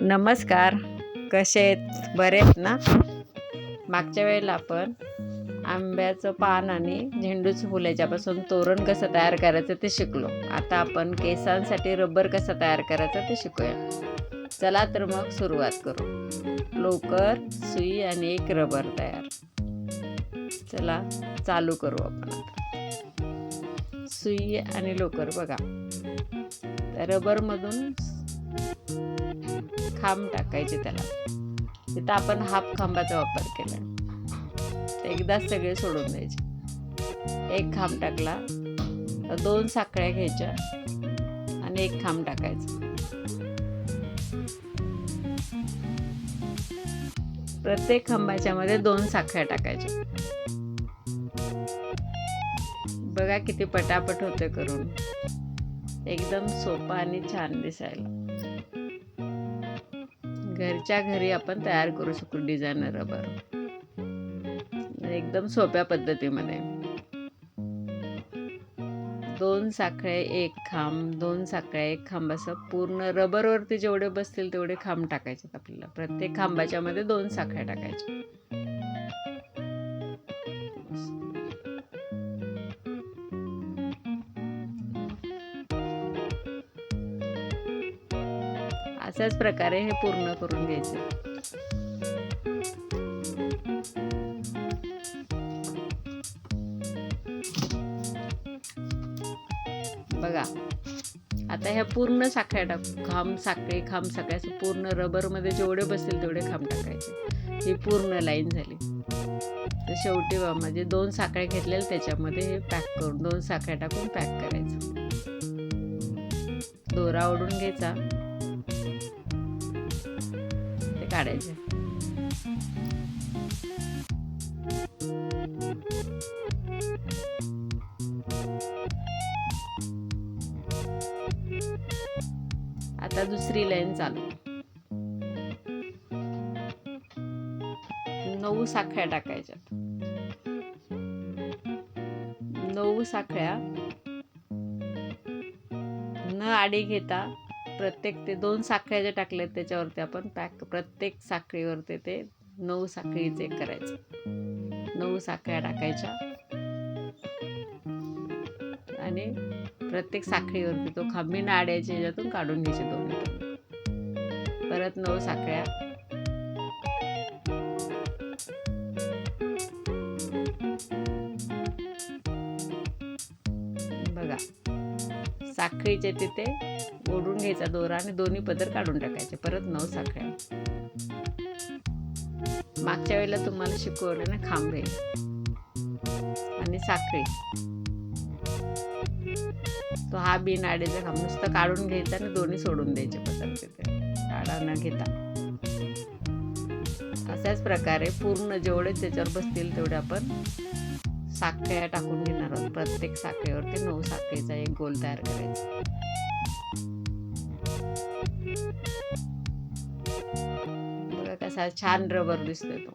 नमस्कार. कसे आहेत? बरे आहेत ना? मागच्या वेळेला आपण आंब्याचं पान आणि झेंडूचं फुल याच्यापासून तोरण कसं तयार करायचं ते शिकलो. आता आपण केसांसाठी रबर कसं तयार करायचं ते शिकूया. चला तर मग सुरुवात करू. लोकर सुई आणि एक रबर तयार. चला चालू करू आपण आता. सुई आणि लोकर बघा. रबरमधून खांब टाकायचे त्याला. तिथं आपण हाफ खांबाचा वापर केला. एकदाच सगळे सोडून द्यायचे. एक खांब टाकला तर दोन साखळ्या घ्यायच्या आणि एक खांब टाकायचा. प्रत्येक खांबाच्या मध्ये दोन साखळ्या टाकायच्या. बघा किती पटापट होते करून. एकदम सोपा आणि छान दिसायला. घरच्या घरी आपण तयार करू शकतो डिझायनर रबर. एकदम सोप्या पद्धतीमध्ये. दोन साखळे एक खांब दोन साखळ्या एक खांब असं पूर्ण रबरवरती जेवढे बसतील तेवढे खांब टाकायचे आपल्याला. प्रत्येक खांबाच्या मध्ये दोन साखळ्या टाकायच्या. अशाच प्रकारे हे पूर्ण करून घ्यायचे. बघा आता ह्या पूर्ण साखळ्या टाकू खांब साखळी खांब साखळ्या असं पूर्ण रबरमध्ये जेवढे बसतील तेवढे खांब टाकायचे. ही पूर्ण लाईन झाली. तर शेवटी बा म्हणजे दोन साखळ्या घेतलेल्या त्याच्यामध्ये हे पॅक करून दोन साखळ्या टाकून पॅक करायचं. दोरा ओढून घ्यायचा. काढायचे आता दुसरी लाईन चालू. नऊ साखळ्या टाकायच्या नऊ साखळ्या न आडी घेता प्रत्येक ते दोन साखळ्या जे टाकल्यात त्याच्यावरती आपण पॅक प्रत्येक साखळीवरती ते नऊ साखळीचे करायचे. नऊ साखळ्या टाकायच्या. आणि प्रत्येक साखळीवरती तो खांबी नाड्याच्या ह्याच्यातून काढून घ्यायचे दोन्ही परत नऊ साखळ्या. साखळीचे तिथे ओढून घ्यायचा दोरा आणि दोन्ही पदर काढून टाकायचे. परत नऊ साखळ्या. मागच्या वेळेला तुम्हाला शिकवलं ना खांबे. आणि साखळी. तो हा बी नाड्याचा खांब. नुसतं काढून घ्यायचा आणि दोन्ही सोडून द्यायचे पदर तिथे काढा न घेता. अशाच प्रकारे पूर्ण जेवढे त्याच्यावर बसतील तेवढे आपण साखळ्या टाकून घेणार आहोत. प्रत्येक साखळीवरती नऊ साखळीचा एक गोल तयार करायचा. बघा कसा छान रबर दिसतोय तो.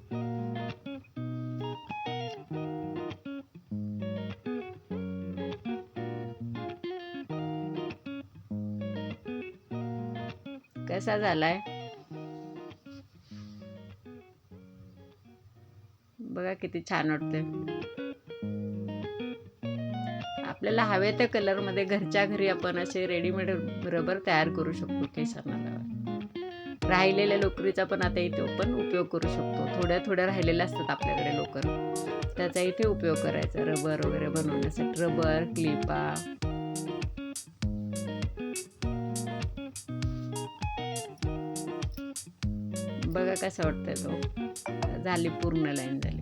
कसा झालाय? बघा किती छान वाटतंय. आपल्याला हवे त्या कलरमध्ये घरच्या घरी आपण असे रेडीमेड रबर तयार करू शकतो केसांना लावायला. राहिलेल्या लोकरीचा पण आता इथे पण उपयोग करू शकतो. थोड्या थोड्या राहिलेल्या असतात आपल्याकडे लोकर. त्याचा इथे उपयोग करायचा. रबर वगैरे बनवण्यासाठी. रबर क्लिपा. बघा कसं वाटतंय तो. झाली पूर्ण लाईन झाली.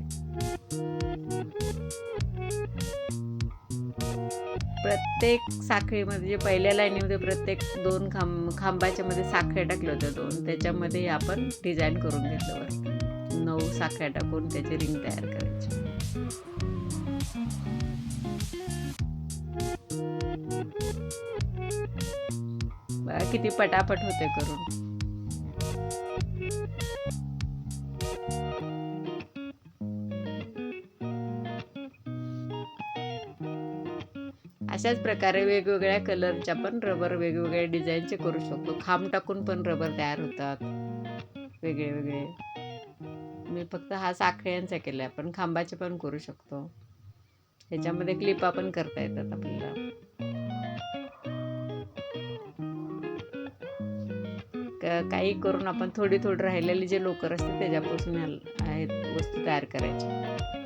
प्रत्येक साखळीमध्ये जे पहिल्या लाईनीमध्ये प्रत्येक दोन खांब खांबाच्या मध्ये साखळ्या टाकल्या होत्या दोन. त्याच्यामध्ये आपण डिझाईन करून घेतलं वरती. नऊ साखळ्या टाकून त्याची रिंग तयार करायची. किती पटापट होते करून. अशाच प्रकारे वेगवेगळ्या कलरच्या पण रबर वेगवेगळ्या डिझाईनचे करू शकतो. खांब टाकून पण रबर तयार होतात. वेगळे वेगळे. मी फक्त हा साखळ्यांचा केला आहे पण खांबाचे पण करू शकतो. ह्याच्यामध्ये क्लिपा पण करता येतात आपल्याला. क- काही करून आपण थोडी थोडी राहिलेली जे लोकर असते त्याच्यापासून आहेत वस्तू तयार करायच्या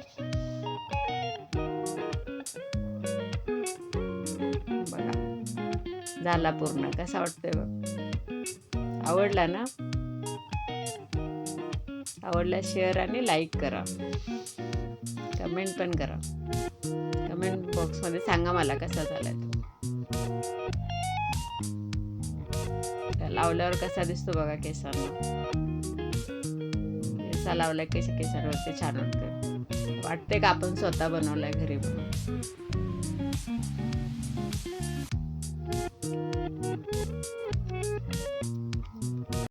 झाला पूर्ण. कसा वाटतोय बघ? आवडला ना? आवडला शेअर आणि लाईक करा. कमेंट पण करा. कमेंट बॉक्समध्ये सांगा मला कसा झाला तो. लावल्यावर कसा दिसतो बघा केसांना. केसा लावलाय केस केसांवरती छान वाटते वाटते का आपण स्वतः बनवलाय घरी म्हणून? Peace.